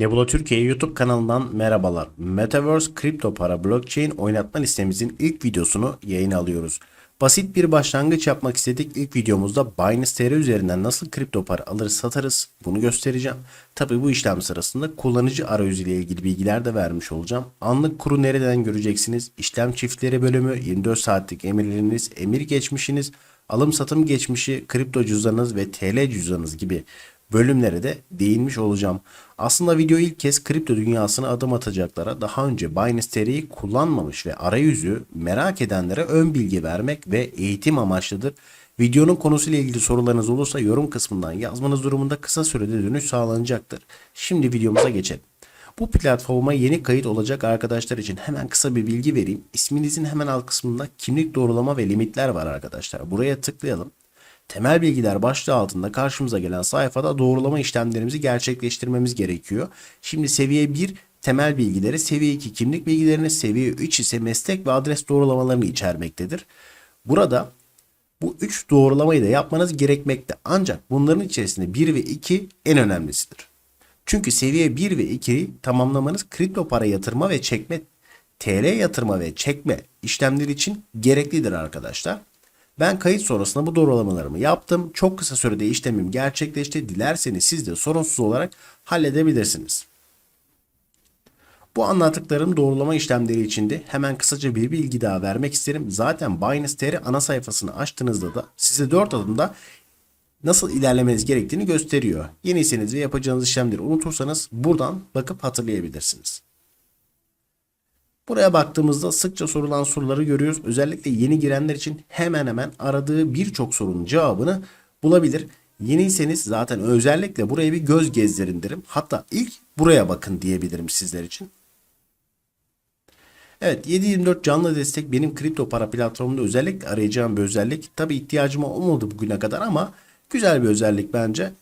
Nebula Türkiye YouTube kanalından merhabalar. Metaverse kripto para blockchain oynatma listemizin ilk videosunu yayına alıyoruz. Basit bir başlangıç yapmak istedik. İlk videomuzda Binance TR üzerinden nasıl kripto para alırız satarız bunu göstereceğim. Tabi bu işlem sırasında kullanıcı arayüzü ile ilgili bilgiler de vermiş olacağım. Anlık kuru nereden göreceksiniz? İşlem çiftleri bölümü, 24 saatlik emirleriniz, emir geçmişiniz, alım satım geçmişi, kripto cüzdanınız ve TL cüzdanınız gibi bölümlere de değinmiş olacağım. Aslında video ilk kez kripto dünyasına adım atacaklara daha önce Binance TR'yi kullanmamış ve arayüzü merak edenlere ön bilgi vermek ve eğitim amaçlıdır. Videonun konusuyla ilgili sorularınız olursa yorum kısmından yazmanız durumunda kısa sürede dönüş sağlanacaktır. Şimdi videomuza geçelim. Bu platforma yeni kayıt olacak arkadaşlar için hemen kısa bir bilgi vereyim. İsminizin hemen alt kısmında kimlik doğrulama ve limitler var arkadaşlar. Buraya tıklayalım. Temel bilgiler başlığı altında karşımıza gelen sayfada doğrulama işlemlerimizi gerçekleştirmemiz gerekiyor. Şimdi seviye 1 temel bilgileri, seviye 2 kimlik bilgilerini, seviye 3 ise meslek ve adres doğrulamalarını içermektedir. Burada bu 3 doğrulamayı da yapmanız gerekmekte. Ancak bunların içerisinde 1 ve 2 en önemlisidir. Çünkü seviye 1 ve 2'yi tamamlamanız kripto para yatırma ve çekme, TL yatırma ve çekme işlemleri için gereklidir arkadaşlar. Ben kayıt sonrasında bu doğrulamalarımı yaptım. Çok kısa sürede işlemim gerçekleşti. Dilerseniz siz de sorunsuz olarak halledebilirsiniz. Bu anlattıklarım doğrulama işlemleri içinde hemen kısaca bir bilgi daha vermek isterim. Zaten Binance TR ana sayfasını açtığınızda da size 4 adımda nasıl ilerlemeniz gerektiğini gösteriyor. Yeniyseniz ve yapacağınız işlemleri unutursanız buradan bakıp hatırlayabilirsiniz. Buraya baktığımızda sıkça sorulan soruları görüyoruz. Özellikle yeni girenler için hemen hemen aradığı birçok sorunun cevabını bulabilir. Yeniyseniz zaten özellikle buraya bir göz gezdirin derim. Hatta ilk buraya bakın diyebilirim sizler için. Evet 7.24 canlı destek benim kripto para platformunda özellikle arayacağım bir özellik. Tabi ihtiyacım olmadı bugüne kadar ama güzel bir özellik bence.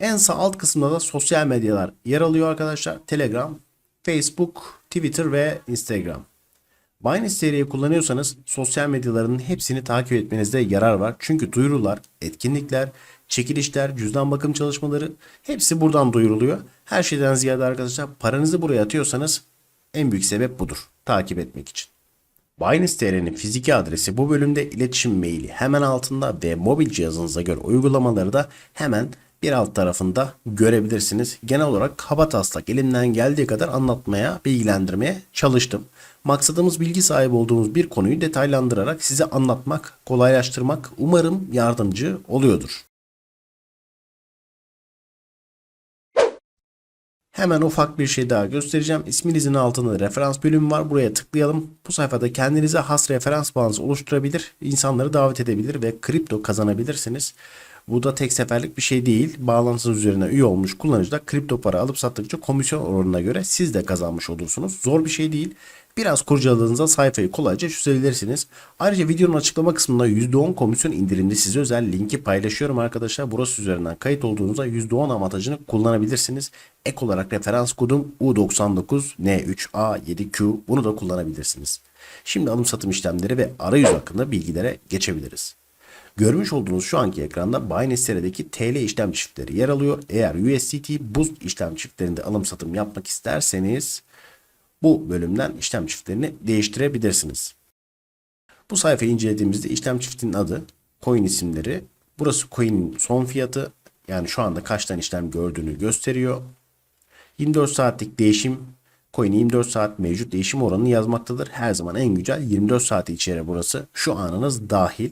En sağ alt kısımda da sosyal medyalar yer alıyor arkadaşlar. Telegram, Facebook, Twitter ve Instagram. Binance seriyi kullanıyorsanız sosyal medyalarının hepsini takip etmenizde yarar var. Çünkü duyurular, etkinlikler, çekilişler, cüzdan bakım çalışmaları hepsi buradan duyuruluyor. Her şeyden ziyade arkadaşlar paranızı buraya atıyorsanız en büyük sebep budur. Takip etmek için. Binance TR'nin fiziki adresi bu bölümde iletişim maili hemen altında ve mobil cihazınıza göre uygulamaları da hemen bir alt tarafında görebilirsiniz. Genel olarak kaba taslak elimden geldiği kadar anlatmaya, bilgilendirmeye çalıştım. Maksadımız bilgi sahibi olduğumuz bir konuyu detaylandırarak size anlatmak, kolaylaştırmak umarım yardımcı oluyordur. Hemen ufak bir şey daha göstereceğim. İsminizin altında referans bölümü var. Buraya tıklayalım. Bu sayfada kendinize has referans bağınızı oluşturabilir, insanları davet edebilir ve kripto kazanabilirsiniz. Bu da tek seferlik bir şey değil. Bağlantınız üzerine üye olmuş kullanıcıda kripto para alıp sattıkça komisyon oranına göre siz de kazanmış olursunuz. Zor bir şey değil. Biraz kurcaladığınızda sayfayı kolayca çözebilirsiniz. Ayrıca videonun açıklama kısmında %10 komisyon indirimli size özel linki paylaşıyorum arkadaşlar. Burası üzerinden kayıt olduğunuzda %10 avantajını kullanabilirsiniz. Ek olarak referans kodum U99N3A7Q bunu da kullanabilirsiniz. Şimdi alım satım işlemleri ve arayüz hakkında bilgilere geçebiliriz. Görmüş olduğunuz şu anki ekranda Binance TR'deki TL işlem çiftleri yer alıyor. Eğer USDT Boost işlem çiftlerinde alım satım yapmak isterseniz bu bölümden işlem çiftlerini değiştirebilirsiniz. Bu sayfayı incelediğimizde işlem çiftinin adı, coin isimleri, burası coin'in son fiyatı yani şu anda kaç tane işlem gördüğünü gösteriyor. 24 saatlik değişim coin 24 saat mevcut değişim oranını yazmaktadır. Her zaman en güzel 24 saati içeri burası. Şu anınız dahil.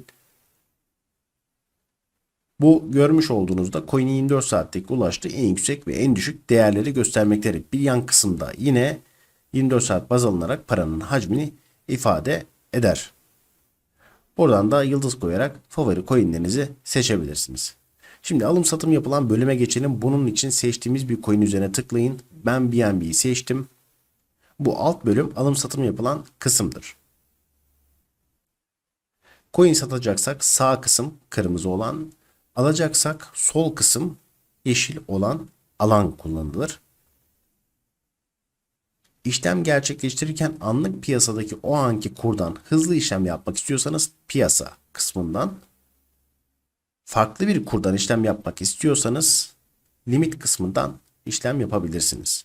Bu görmüş olduğunuzda coin'in 24 saatlik ulaştığı en yüksek ve en düşük değerleri göstermektedir. Bir yan kısımda yine 24 saat baz alınarak paranın hacmini ifade eder. Buradan da yıldız koyarak favori coinlerinizi seçebilirsiniz. Şimdi alım satım yapılan bölüme geçelim. Bunun için seçtiğimiz bir coin üzerine tıklayın. Ben BNB'yi seçtim. Bu alt bölüm alım satım yapılan kısımdır. Coin satacaksak sağ kısım kırmızı olan, alacaksak sol kısım yeşil olan alan kullanılır. İşlem gerçekleştirirken anlık piyasadaki o anki kurdan hızlı işlem yapmak istiyorsanız piyasa kısmından farklı bir kurdan işlem yapmak istiyorsanız limit kısmından işlem yapabilirsiniz.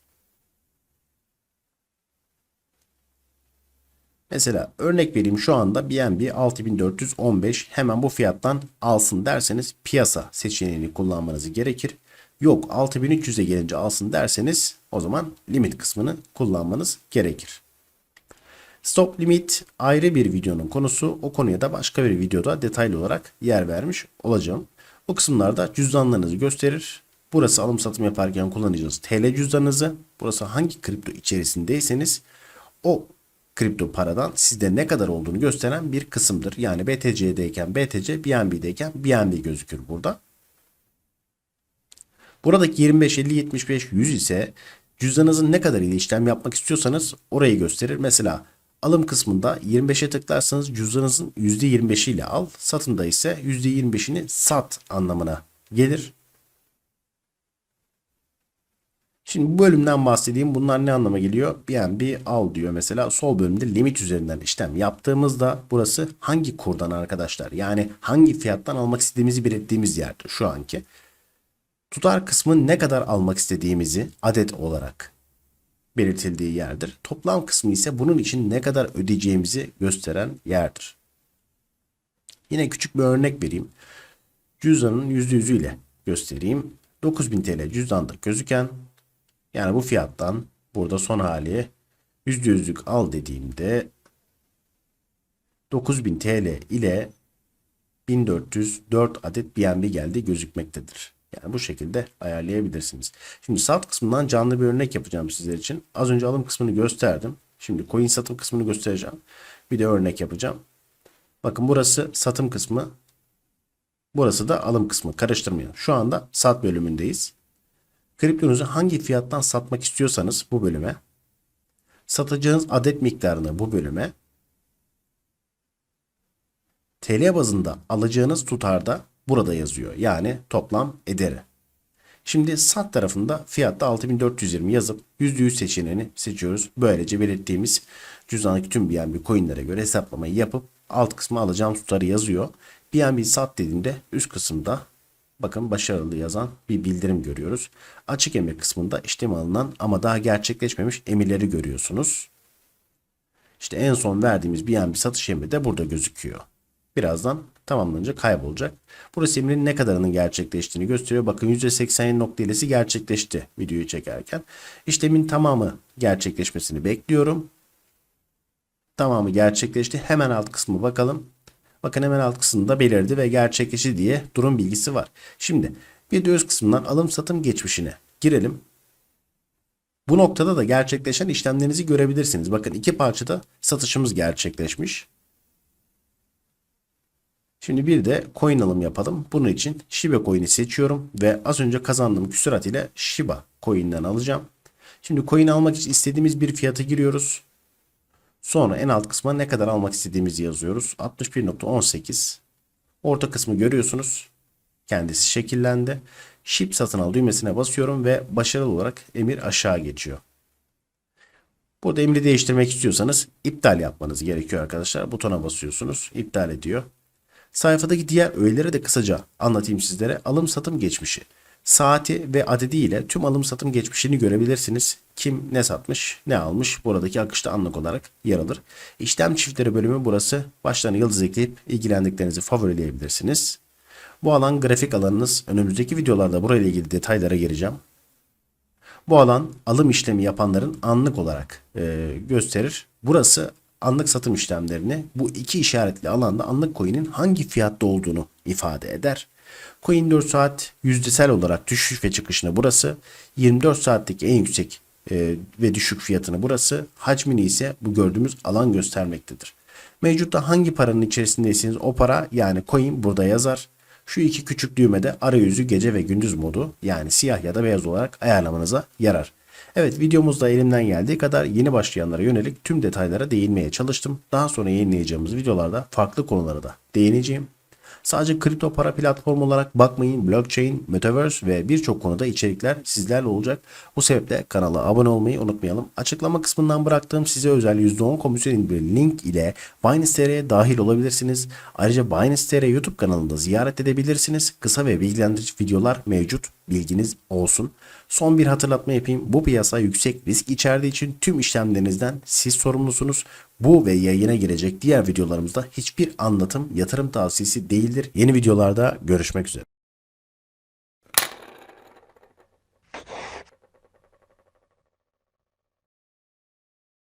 Mesela örnek vereyim şu anda BNB 6415 hemen bu fiyattan alsın derseniz piyasa seçeneğini kullanmanız gerekir. Yok 6300'e gelince alsın derseniz o zaman limit kısmını kullanmanız gerekir. Stop limit ayrı bir videonun konusu. O konuya da başka bir videoda detaylı olarak yer vermiş olacağım. Bu kısımlarda cüzdanlarınızı gösterir. Burası alım satım yaparken kullanacağınız TL cüzdanınızı. Burası hangi kripto içerisindeyseniz o kripto paradan sizde ne kadar olduğunu gösteren bir kısımdır. Yani BTC'deyken BTC, BNB'deyken BNB gözükür burada. Buradaki 25, 50, 75, 100 ise cüzdanınızın ne kadar ile işlem yapmak istiyorsanız orayı gösterir. Mesela alım kısmında 25'e tıklarsanız cüzdanınızın %25 ile al, satımda ise %25'ini sat anlamına gelir. Şimdi bu bölümden bahsedeyim. Bunlar ne anlama geliyor? BNB al diyor mesela. Sol bölümde limit üzerinden işlem yaptığımızda burası hangi kurdan arkadaşlar? Yani hangi fiyattan almak istediğimizi belirttiğimiz yerdir şu anki. Tutar kısmı ne kadar almak istediğimizi adet olarak belirtildiği yerdir. Toplam kısmı ise bunun için ne kadar ödeyeceğimizi gösteren yerdir. Yine küçük bir örnek vereyim. Cüzdanın %100'ü ile göstereyim. 9000 TL cüzdanda gözüken yani bu fiyattan burada son hali %100'lük al dediğimde 9000 TL ile 1404 adet BNB geldi gözükmektedir. Yani bu şekilde ayarlayabilirsiniz. Şimdi sat kısmından canlı bir örnek yapacağım sizler için. Az önce alım kısmını gösterdim. Şimdi coin satım kısmını göstereceğim. Bir de örnek yapacağım. Bakın burası satım kısmı. Burası da alım kısmı. Karıştırmayın. Şu anda sat bölümündeyiz. Kriptonuzu hangi fiyattan satmak istiyorsanız bu bölüme, satacağınız adet miktarını bu bölüme, TL bazında alacağınız tutarda burada yazıyor. Yani toplam ederi. Şimdi sat tarafında fiyatta 6420 yazıp %100 seçeneğini seçiyoruz. Böylece belirttiğimiz cüzdandaki tüm BNB coinlere göre hesaplamayı yapıp alt kısma alacağım tutarı yazıyor. BNB sat dediğimde üst kısımda bakın başarılı yazan bir bildirim görüyoruz. Açık emir kısmında işlem alınan ama daha gerçekleşmemiş emirleri görüyorsunuz. İşte en son verdiğimiz BNB satış emri de burada gözüküyor. Birazdan tamamlanınca kaybolacak. Burası emrin ne kadarının gerçekleştiğini gösteriyor. Bakın %87.7'si gerçekleşti videoyu çekerken. İşlemin tamamı gerçekleşmesini bekliyorum. Tamamı gerçekleşti. Hemen alt kısmı bakalım. Bakın hemen alt kısmında belirdi ve gerçekleşti diye durum bilgisi var. Şimdi video üst kısmından alım satım geçmişine girelim. Bu noktada da gerçekleşen işlemlerinizi görebilirsiniz. Bakın iki parçada satışımız gerçekleşmiş. Şimdi bir de coin alım yapalım. Bunun için Shiba coin'i seçiyorum ve az önce kazandığım küsurat ile Shiba coin'den alacağım. Şimdi coin almak için istediğimiz bir fiyata giriyoruz. Sonra en alt kısma ne kadar almak istediğimizi yazıyoruz. 61.18. Orta kısmı görüyorsunuz. Kendisi şekillendi. Ship satın al düğmesine basıyorum ve başarılı olarak emir aşağı geçiyor. Burada emri değiştirmek istiyorsanız iptal yapmanız gerekiyor arkadaşlar. Butona basıyorsunuz. iptal ediyor. Sayfadaki diğer öğeleri de kısaca anlatayım sizlere. Alım satım geçmişi. Saati ve adedi ile tüm alım satım geçmişini görebilirsiniz. Kim ne satmış, ne almış buradaki akışta anlık olarak yer alır. İşlem çiftleri bölümü burası. Başlarına yıldız ekleyip ilgilendiklerinizi favorileyebilirsiniz. Bu alan grafik alanınız. Önümüzdeki videolarda burayla ilgili detaylara gireceğim. Bu alan alım işlemi yapanların anlık olarak e, gösterir. Burası anlık satım işlemlerini bu iki işaretli alanda anlık coin'in hangi fiyatta olduğunu ifade eder. Coin 4 saat yüzdesel olarak düşüş ve çıkışını burası. 24 saatteki en yüksek e, ve düşük fiyatını burası. Hacmini ise bu gördüğümüz alan göstermektedir. Mevcutta hangi paranın içerisindeyseniz o para yani coin burada yazar. Şu iki küçük düğmede arayüzü gece ve gündüz modu yani siyah ya da beyaz olarak ayarlamanıza yarar. Evet videomuzda elimden geldiği kadar yeni başlayanlara yönelik tüm detaylara değinmeye çalıştım. Daha sonra yayınlayacağımız videolarda farklı konulara da değineceğim. Sadece kripto para platformu olarak bakmayın. Blockchain, Metaverse ve birçok konuda içerikler sizlerle olacak. Bu sebeple kanala abone olmayı unutmayalım. Açıklama kısmından bıraktığım size özel %10 komisyon indirimi link ile Binance TR'ye dahil olabilirsiniz. Ayrıca Binance TR YouTube kanalında ziyaret edebilirsiniz. Kısa ve bilgilendirici videolar mevcut. Bilginiz olsun. Son bir hatırlatma yapayım. Bu piyasa yüksek risk içerdiği için tüm işlemlerinizden siz sorumlusunuz. Bu ve yayına girecek diğer videolarımızda hiçbir anlatım yatırım tavsiyesi değildir. Yeni videolarda görüşmek üzere.